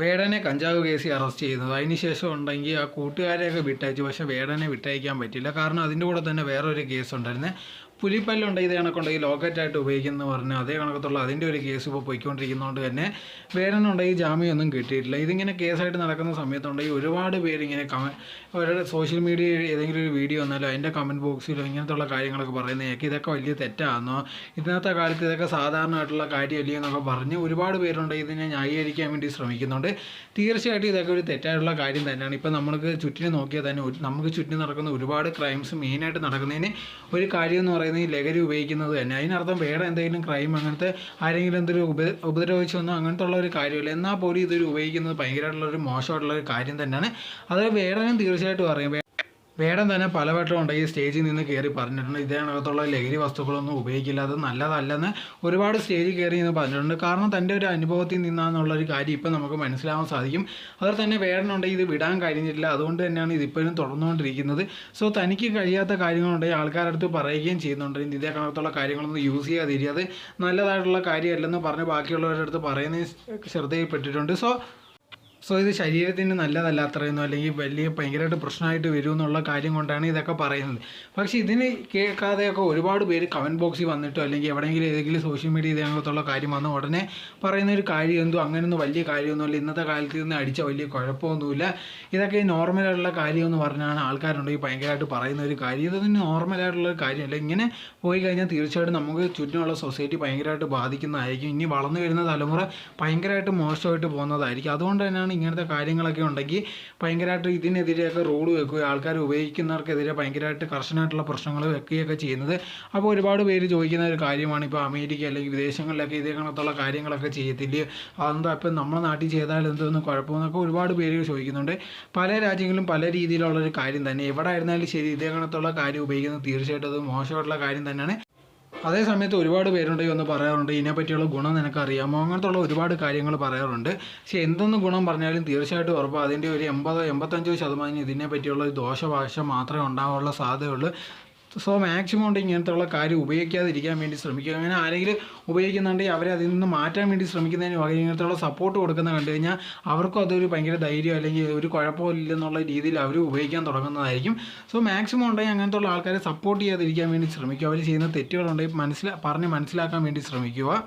വേടനെ കഞ്ചാവ് കേസി അറസ്റ്റ് ചെയ്യുന്നത് അതിനുശേഷം ഉണ്ടെങ്കിൽ ആ കൂട്ടുകാരെയൊക്കെ വിട്ടയച്ചു. പക്ഷേ വേടനെ വിട്ടയക്കാൻ പറ്റില്ല കാരണം അതിന്റെ കൂടെ തന്നെ വേറൊരു കേസ് ഉണ്ടായിരുന്നേ പുലിപ്പല്ലുണ്ട് ഇത് കണക്കുണ്ടെങ്കിൽ ലോക്കറ്റായിട്ട് ഉപയോഗിക്കുന്നു പറഞ്ഞു അതേ കണക്കത്തുള്ള അതിന്റെ ഒരു കേസ് ഇപ്പോൾ പോയിക്കൊണ്ടിരിക്കുന്നതുകൊണ്ട് തന്നെ വേടനുണ്ടെങ്കിൽ ജാമ്യമൊന്നും കിട്ടിയിട്ടില്ല. ഇതിങ്ങനെ കേസായിട്ട് നടക്കുന്ന സമയത്തുണ്ടെങ്കിൽ ഒരുപാട് പേര് ഇങ്ങനെ കമ അവരുടെ സോഷ്യൽ മീഡിയയിൽ ഏതെങ്കിലും ഒരു വീഡിയോ വന്നാലോ അതിന്റെ കമന്റ് ബോക്സിലോ ഇങ്ങനത്തുള്ള കാര്യങ്ങളൊക്കെ പറയുന്നതൊക്കെ ഇതൊക്കെ വലിയ തെറ്റാണെന്നോ ഇന്നത്തെ കാലത്ത് ഇതൊക്കെ സാധാരണമായിട്ടുള്ള കാര്യമല്ലയോ എന്നൊക്കെ പറഞ്ഞ് ഒരുപാട് പേരുണ്ട് ഇതിനെ ന്യായീകരിക്കാൻ വേണ്ടി ശ്രമിക്കുന്നുണ്ട് തീർച്ചയായിട്ടും ഇതൊക്കെ ഒരു തെറ്റായിട്ടുള്ള കാര്യം തന്നെയാണ്. ഇപ്പം നമുക്ക് ചുറ്റിനെ നോക്കിയാൽ തന്നെ നമുക്ക് ചുറ്റും നടക്കുന്ന ഒരുപാട് ക്രൈംസ് മെയിനായിട്ട് നടക്കുന്നതിന് ഒരു കാര്യം എന്ന് പറയുന്നത് ഈ ലഹരി ഉപയോഗിക്കുന്നത് തന്നെ. അതിനർത്ഥം വേറെ എന്തെങ്കിലും ക്രൈം അങ്ങനത്തെ ആരെങ്കിലും എന്തെങ്കിലും ഉപ ഉപദ്രവിച്ചൊന്നും അങ്ങനത്തെ ഉള്ള ഒരു കാര്യമില്ല. എന്നാൽ പോലും ഇതൊരു ഉപയോഗിക്കുന്നത് ഭയങ്കരമായിട്ടുള്ള ഒരു മോശമായിട്ടുള്ള ഒരു കാര്യം തന്നെയാണ്. അത് വേടനും തീർച്ചയായിട്ടും അറിയാം. വേ- വേടൻ തന്നെ പലവട്ടം ഈ സ്റ്റേജിൽ നിന്ന് കയറി പറഞ്ഞിട്ടുണ്ട്. ഇതിനകത്തുള്ള ലഹരി വസ്തുക്കളൊന്നും ഉപയോഗിക്കില്ല അത് നല്ലതല്ലെന്ന് ഒരുപാട് സ്റ്റേജിൽ കയറി നിന്ന് പറഞ്ഞിട്ടുണ്ട്. കാരണം തന്റെ ഒരു അനുഭവത്തിൽ നിന്നാന്നുള്ളൊരു കാര്യം ഇപ്പം നമുക്ക് മനസ്സിലാവാൻ സാധിക്കും. അതുപോലെ തന്നെ വേടനുണ്ടെങ്കിൽ ഇത് വിടാൻ കഴിഞ്ഞിട്ടില്ല. അതുകൊണ്ട് തന്നെയാണ് ഇതിപ്പോഴും തുടർന്നുകൊണ്ടിരിക്കുന്നത്. സോ തനിക്ക് കഴിയാത്ത കാര്യങ്ങളുണ്ടെങ്കിൽ ആൾക്കാരുടെ അടുത്ത് പറയുകയും ചെയ്യുന്നുണ്ട്. ഇതേ കണക്കത്തുള്ള കാര്യങ്ങളൊന്നും യൂസ് ചെയ്യാതിരിക്കുക. അത് നല്ലതായിട്ടുള്ള കാര്യമല്ലെന്ന് പറഞ്ഞ് ബാക്കിയുള്ളവരുടെ അടുത്ത് പറയുന്നത് ശ്രദ്ധയിൽപ്പെട്ടിട്ടുണ്ട്. സോ സോ ഇത് ശരീരത്തിന് നല്ലതല്ല അത്രയൊന്നും അല്ലെങ്കിൽ വലിയ ഭയങ്കരമായിട്ട് പ്രശ്നമായിട്ട് വരും എന്നുള്ള കാര്യം കൊണ്ടാണ് ഇതൊക്കെ പറയുന്നത്. പക്ഷേ ഇതിന് കേൾക്കാതെയൊക്കെ ഒരുപാട് പേര് കമന്റ് ബോക്സിൽ വന്നിട്ടോ അല്ലെങ്കിൽ എവിടെയെങ്കിലും ഏതെങ്കിലും സോഷ്യൽ മീഡിയ ഇതിനകത്തുള്ള കാര്യം വന്ന ഉടനെ പറയുന്ന ഒരു കാര്യം എന്തോ അങ്ങനെയൊന്നും വലിയ കാര്യമൊന്നുമില്ല ഇന്നത്തെ കാലത്ത് നിന്ന് അടിച്ച വലിയ കുഴപ്പമൊന്നുമില്ല. ഇതൊക്കെ നോർമലായിട്ടുള്ള കാര്യമെന്ന് പറഞ്ഞാണ് ആൾക്കാരുണ്ടെങ്കിൽ ഭയങ്കരമായിട്ട് പറയുന്ന ഒരു കാര്യം. ഇതൊന്നും നോർമലായിട്ടുള്ള ഒരു കാര്യമല്ല. ഇങ്ങനെ പോയി കഴിഞ്ഞാൽ തീർച്ചയായിട്ടും നമുക്ക് ചുറ്റുമുള്ള സൊസൈറ്റി ഭയങ്കരമായിട്ട് ബാധിക്കുന്നതായിരിക്കും. ഇനി വളർന്നു വരുന്ന തലമുറ ഭയങ്കരമായിട്ട് മോശമായിട്ട് പോകുന്നതായിരിക്കും. അതുകൊണ്ട് തന്നെയാണ് ഇങ്ങനത്തെ കാര്യങ്ങളൊക്കെ ഉണ്ടെങ്കിൽ ഭയങ്കരമായിട്ട് ഇതിനെതിരെയൊക്കെ റോഡ് വെക്കുകയും ആൾക്കാർ ഉപയോഗിക്കുന്നവർക്കെതിരെ ഭയങ്കരമായിട്ട് കർശനമായിട്ടുള്ള പ്രശ്നങ്ങൾ വെക്കുകയൊക്കെ ചെയ്യുന്നത്. അപ്പോൾ ഒരുപാട് പേര് ചോദിക്കുന്ന ഒരു കാര്യമാണ് ഇപ്പോൾ അമേരിക്ക അല്ലെങ്കിൽ വിദേശങ്ങളിലൊക്കെ ഇതേ കണക്കുള്ള കാര്യങ്ങളൊക്കെ ചെയ്യത്തില്ലേ? അതെന്താ ഇപ്പം നമ്മുടെ നാട്ടിൽ ചെയ്താൽ എന്തൊന്നും കുഴപ്പമെന്നൊക്കെ ഒരുപാട് പേര് ചോദിക്കുന്നുണ്ട്. പല രാജ്യങ്ങളിലും പല രീതിയിലുള്ള ഒരു കാര്യം തന്നെ. എവിടെ ആയിരുന്നാലും ശരി ഇതേ കണക്കുള്ള കാര്യം ഉപയോഗിക്കുന്നത് തീർച്ചയായിട്ടും അത് മോശമായിട്ടുള്ള കാര്യം തന്നെയാണ്. അതേ സമയത്ത് ഒരുപാട് പേരുണ്ട് ഒന്ന് പറയാറുണ്ട്. ഇതിനെപ്പറ്റിയുള്ള ഗുണം നിനക്കറിയാമോ? അങ്ങനത്തെ ഉള്ള ഒരുപാട് കാര്യങ്ങൾ പറയാറുണ്ട്. പക്ഷേ എന്തൊന്ന് ഗുണം പറഞ്ഞാലും തീർച്ചയായിട്ടും ഉറപ്പ്. അതിന്റെ ഒരു എൺപതോ എൺപത്തഞ്ചോ ശതമാനം ഇതിനെ പറ്റിയുള്ള ഒരു ദോഷവശം മാത്രമേ ഉണ്ടാകാനുള്ള സാധ്യതയുള്ളൂ. സോ മാക്സിമം ഇങ്ങനത്തെ ഉള്ള കാര്യം ഉപയോഗിക്കാതിരിക്കാൻ വേണ്ടി ശ്രമിക്കുക. അങ്ങനെ ആരെങ്കിലും ഉപയോഗിക്കുന്നുണ്ടെങ്കിൽ അവരെ അതിൽ നിന്ന് മാറ്റാൻ വേണ്ടി ശ്രമിക്കുന്നതിന് പകരം ഇങ്ങനത്തെ ഉള്ള സപ്പോർട്ട് കൊടുക്കുന്ന കണ്ടു കഴിഞ്ഞാൽ അവർക്കും അതൊരു ഭയങ്കര ധൈര്യം അല്ലെങ്കിൽ ഒരു കുഴപ്പമില്ലെന്നുള്ള രീതിയിൽ അവർ ഉപയോഗിക്കാൻ തുടങ്ങുന്നതായിരിക്കും. സോ മാക്സിമം ഉണ്ടെങ്കിൽ അങ്ങനത്തെ ഉള്ള ആൾക്കാരെ സപ്പോർട്ട് ചെയ്യാതിരിക്കാൻ വേണ്ടി ശ്രമിക്കുക. അവർ ചെയ്യുന്ന തെറ്റുകളുണ്ടെങ്കിൽ മനസ്സിലാ പറഞ്ഞ് മനസ്സിലാക്കാൻ വേണ്ടി ശ്രമിക്കുക.